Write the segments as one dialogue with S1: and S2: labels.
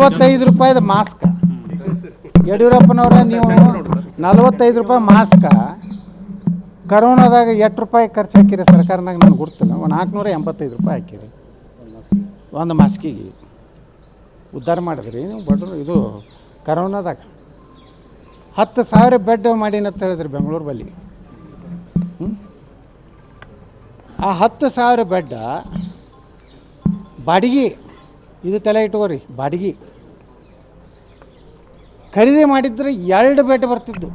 S1: ನಲವತ್ತೈದು ರೂಪಾಯಿದ ಮಾಸ್ಕ್. ಯಡಿಯೂರಪ್ಪನವರ, ನೀವು ನಲವತ್ತೈದು ರೂಪಾಯಿ ಮಾಸ್ಕ. ಕರೋನಾದಾಗ ಎಷ್ಟು ರೂಪಾಯಿ ಖರ್ಚು ಹಾಕಿರಿ ಸರ್ಕಾರನಾಗ ನಾನು ಗುರ್ತಿಲ್ಲ ಒಂದು ನಾಲ್ಕುನೂರ ಎಂಬತ್ತೈದು ರೂಪಾಯಿ ಹಾಕಿರಿ. ಒಂದು ಮಾಸ್ಕಿಗೆ. ಉದ್ಧಾರ ಮಾಡಿದ್ರಿ ನೀವು ಬಡ್ರು ಇದು ಕರೋನಾದಾಗ. ಹತ್ತು ಸಾವಿರ ಬೆಡ್ ಮಾಡೀನಿ ಅಂತ ಹೇಳಿದ್ರಿ ಬೆಂಗಳೂರು ಬಲ್ಲಿ? ಆ ಹತ್ತು ಸಾವಿರ ಬೆಡ್ ಬಾಡಿಗೆ ಇದು ತಲೆ ಇಟ್ಕೋರಿ ಬಾಡಿಗೆ. ಖರೀದಿ ಮಾಡಿದ್ರೆ ಎರಡು ಬೆಡ್ ಬರ್ತಿದ್ದು.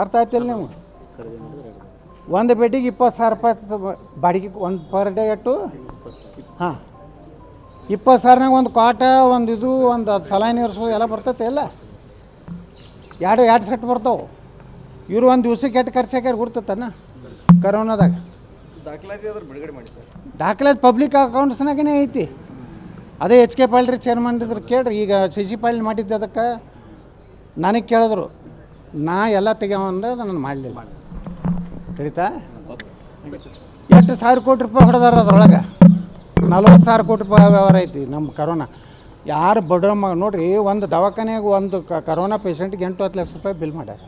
S1: ಅರ್ಥ ಆಯ್ತಿಲ್ಲ ನೀವು? ಒಂದು ಬೆಡ್ಡಿಗೆ ಇಪ್ಪತ್ತು ಸಾವಿರ ರೂಪಾಯಿ ಬಾಡಿಗೆ ಒಂದು ಪರ್ ಡೇ ಎಷ್ಟು ಹಾಂ. ಇಪ್ಪತ್ತು ಸಾವಿರನಾಗ ಒಂದು ಕಾಟ ಒಂದು ಇದು ಒಂದು ಅದು ಸಲಾನಿ ಇರಿಸೋದು ಎಲ್ಲ ಬರ್ತೈತೆ ಎಲ್ಲ. ಎರಡು ಎರಡು ಸೆಟ್ ಬರ್ತಾವೆ. ಇವರು ಒಂದು ದಿವ್ಸಕ್ಕೆ ಎಷ್ಟು ಖರ್ಚು ಹಾಕ್ಯಾರ ಗುರ್ತತನ? ಕರೋನಾದಾಗ.
S2: ದಾಖಲಾತಿ ಬಿಡುಗಡೆ ಮಾಡಿ ಸರ್.
S1: ದಾಖಲಾತಿ ಪಬ್ಲಿಕ್ ಅಕೌಂಟ್ಸ್ನಾಗೇ ಐತಿ. ಅದೇ ಎಚ್ ಕೆ ಪಾಳ್ರಿ ಚೇರ್ಮನ್ ಇದ್ರು ಕೇಳ್ರಿ ಈಗ ಜಿ ಪಾಳ್ಯ ಮಾಡಿದ್ದೆ ಅದಕ್ಕೆ ನನಗೆ ಕೇಳಿದ್ರು ನಾ ಎಲ್ಲ ತೆಗೆವಂದ್ರೆ ನಾನು ಮಾಡಲಿಲ್ಲ. ಕಳೀತಾ ಎಷ್ಟು ಸಾವಿರ ಕೋಟಿ ರೂಪಾಯಿ ಹೊಡೆದಾರ ಅದ್ರೊಳಗೆ? ನಲ್ವತ್ತು ಸಾವಿರ ಕೋಟಿ ರೂಪಾಯಿ ವ್ಯವಹಾರ ಐತಿ ನಮ್ಮ ಕರೋನಾ ಯಾರು ಬಡ್ರ ಮ ನೋಡ್ರಿ ಒಂದು ದವಾಖಾನೆಯಾಗ ಒಂದು ಕರೋನಾ ಪೇಷಂಟ್ಗೆ ಎಂಟು ಹತ್ತು ಲಕ್ಷ ರೂಪಾಯಿ ಬಿಲ್ ಮಾಡ್ಯಾರ.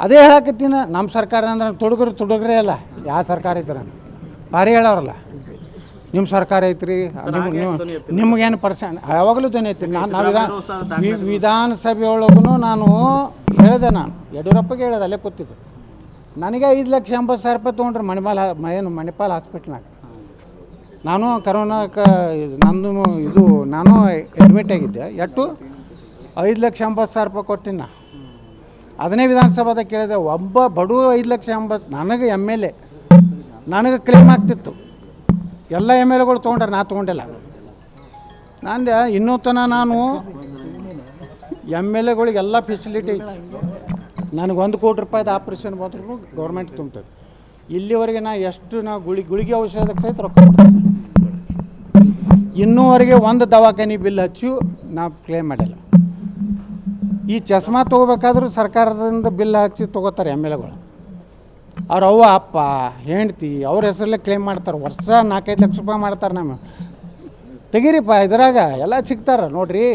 S1: ಅದೇ ಹೇಳಕತ್ತೀನಿ ನಮ್ಮ ಸರ್ಕಾರ ಅಂದ್ರೆ ತುಡುಗರು ತುಡುಗ್ರೆ ಅಲ್ಲ ಯಾವ ಸರ್ಕಾರ ಇದ್ರೆ. ಭಾರಿ ಹೇಳೋರಲ್ಲ ನಿಮ್ಮ ಸರ್ಕಾರ ಐತ್ರಿ ನೀವು ನಿಮಗೇನು ಪರ್ಸೆಂಟ್ ಯಾವಾಗಲೂ ಧ್ವನಿ ಐತಿ ನಾನು ನಾವು ವಿಧಾನ ವಿಧಾನಸಭೆ ಒಳಗೂ ನಾನು ಹೇಳಿದೆ ನಾನು. ಯಡಿಯೂರಪ್ಪಗೆ ಹೇಳಿದೆ ಅಲ್ಲೇ ಕೂತಿದ್ದು. ನನಗೆ ಐದು ಲಕ್ಷ ಎಂಬತ್ತು ಸಾವಿರ ರೂಪಾಯಿ ತೊಗೊಂಡ್ರೆ ಮಣಿಪಾಲ್ ಏನು ಮಣಿಪಾಲ್ ಹಾಸ್ಪಿಟ್ಲ್ನಾಗ. ನಾನು ಕರೋನಾಕ್ಕೆ ನಂದು ಇದು ನಾನು ಅಡ್ಮಿಟ್ ಆಗಿದ್ದೆ. ಎಷ್ಟು ಐದು ಲಕ್ಷ ಎಂಬತ್ತು ಸಾವಿರ ರೂಪಾಯಿ ಕೊಟ್ಟಿನ ಅದನ್ನೇ ವಿಧಾನಸಭಾದಾಗ ಕೇಳಿದೆ. ಒಬ್ಬ ಬಡವ ಐದು ಲಕ್ಷ ಎಂಬತ್ತು ನನಗೆ ಎಂ ಎಲ್ ಎ. ನನಗೆ ಕ್ಲೇಮ್ ಆಗ್ತಿತ್ತು. ಎಲ್ಲ ಎಂ ಎಲ್ ಎಗಳು ತೊಗೊಂಡ್ರೆ, ನಾ ತೊಗೊಂಡಿಲ್ಲ. ನಂದೆ, ಇನ್ನೂ ತನಕ ನಾನು ಎಂ ಎಲ್ ಎಗಳಿಗೆಲ್ಲ ಫೆಸಿಲಿಟಿ ಐತಿ. ನನಗೆ ಒಂದು ಕೋಟಿ ರೂಪಾಯಿದು ಆಪ್ರೇಷನ್ ಬಂದ್ರೂ ಗೌರ್ಮೆಂಟ್ ತುಂಬ್ತದೆ. ಇಲ್ಲಿವರೆಗೆ ನಾ ಎಷ್ಟು ನಾ ಗುಳಿ, ಗುಳಿಗೆ ಔಷಧಕ್ಕೆ ಸಹಿತ ರೊಕ್ಕ. ಇನ್ನೂವರೆಗೆ ಒಂದು ದವಾಖಾನೆ ಬಿಲ್ ಹಚ್ಚಿ ನಾ ಕ್ಲೇಮ್ ಮಾಡಿಲ್ಲ. ಈ ಚಸ್ಮಾ ತೊಗೋಬೇಕಾದ್ರೂ ಸರ್ಕಾರದಿಂದ ಬಿಲ್ ಹಚ್ಚಿ ತೊಗೋತಾರೆ ಎಂ ಎಲ್ ಎಗಳು ಅವ್ರ ಅವ್ವ, ಅಪ್ಪ, ಹೆಂಡ್ತಿ, ಅವ್ರ ಹೆಸರಲ್ಲೇ ಕ್ಲೇಮ್ ಮಾಡ್ತಾರೆ. ವರ್ಷ ನಾಲ್ಕೈದು ಲಕ್ಷ ರೂಪಾಯಿ ಮಾಡ್ತಾರೆ ನಮ್ಮ ತೆಗೀರಿಪ್ಪ, ಇದ್ರಾಗ ಎಲ್ಲ ಸಿಗ್ತಾರೆ ನೋಡ್ರಿ.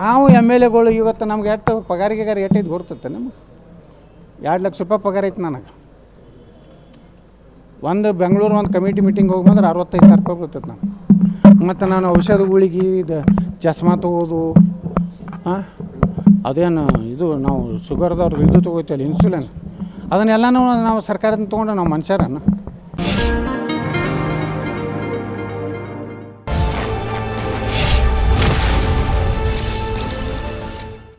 S1: ನಾವು ಎಂ ಎಲ್ ಎಗಳು ಇವತ್ತು ನಮ್ಗೆ ಎಷ್ಟು ಪಗಾರಿಗೆ ಎಟ್ಟೈದು ಐದು ಕೊಡ್ತೈತೆ ನಿಮ್ಗೆ? ಎರಡು ಲಕ್ಷ ರೂಪಾಯಿ ಪಗಾರ ಐತೆ ನನಗೆ. ಒಂದು ಬೆಂಗಳೂರು ಒಂದು ಕಮಿಟಿ ಮೀಟಿಂಗ್ ಹೋಗಿ ಬಂದ್ರೆ ಅರವತ್ತೈದು ಸಾವಿರ ರೂಪಾಯಿ ಬರ್ತೈತೆ ನನಗೆ ಮತ್ತು ನಾನು ಔಷಧಗಳಿಗೆ ಇದು ಚಸ್ಮಾ ತೊಗೋದು ಹಾಂ ಅದೇನು ಇದು ನಾವು ಶುಗರ್ದವ್ರದ್ದು ಇದು ತೊಗೋತೀವಲ್ಲ ಇನ್ಸುಲಿನ್ ಅದನ್ನೆಲ್ಲನೂ ನಾವು ಸರ್ಕಾರದಿಂದ ತೊಗೊಂಡು ನಾವು ಮನುಷ್ಯರನ್ನ